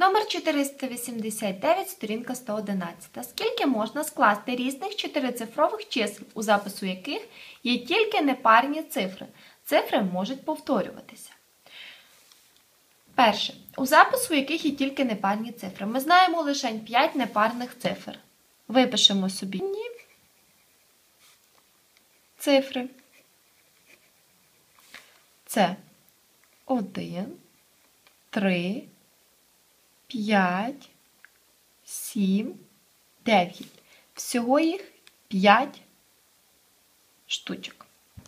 Номер 489, сторінка 111. Скільки можна скласти різних чотирицифрових чисел, у запису яких є тільки непарні цифри? Цифри можуть повторюватися. Перше. У запису яких є тільки непарні цифри. Ми знаємо лише 5 непарних цифр. Випишемо собі цифри. Це 1, 3, 5, 7, 9. Всього їх 5 штучок.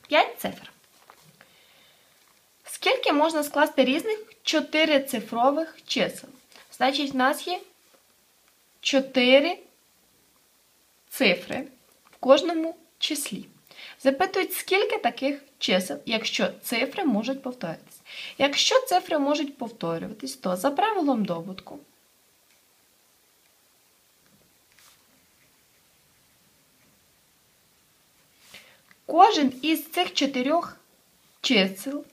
5 цифр. Скільки можна скласти різних чотирицифрових чисел? Значить, в нас є 4 цифри в кожному числі. Запитують, скільки таких чисел, якщо цифри можуть повторюватись. Якщо цифри можуть повторюватись, то за правилом добутку кожен із цих чотирьох чисел,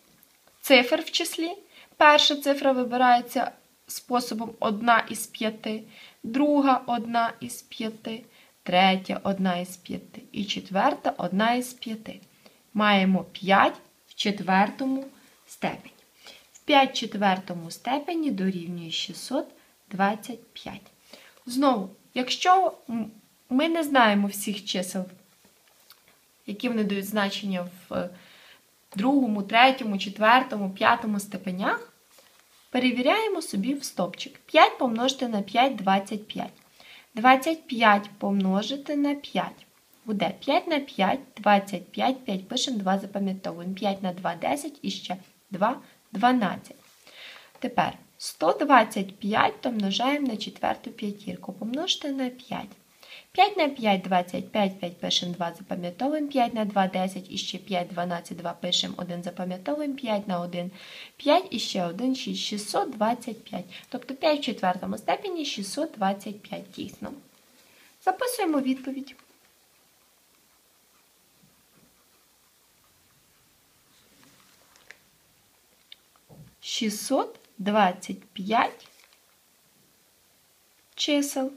цифр в числі, перша цифра вибирається способом 1 із 5, друга 1 із 5, третя 1 із 5 і четверта 1 із 5. Маємо 5 в четвертому степені. В 5 четвертому степені дорівнює 625. Знову, якщо ми не знаємо всіх чисел, які вони дають значення в другому, третьому, четвертому, п'ятому степенях, перевіряємо собі в стопчик. 5 помножити на 5 25. 25 помножити на 5. Буде 5 на 5, 25, 5 пишемо, 2 запам'ятовуємо. 5 на 2 10 і ще 2 12. Тепер 125 помножаємо на четверту п'ятірку. Помножити на 5. 5 на 5 25, 5 пишемо 2, запам'ятовуємо, 5 на 2 10 і ще 5, 12, 2 пишемо 1, запам'ятовуємо, 5 на 1, 5 і ще 1, 6, 625. Тобто 5 в четвертому степені 625 дійсно. Записуємо відповідь. Шістсот двадцять п'ять чисел.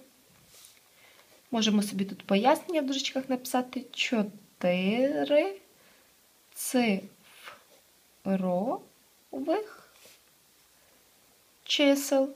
Можемо собі тут пояснення в дужечках написати 4 цифрових чисел.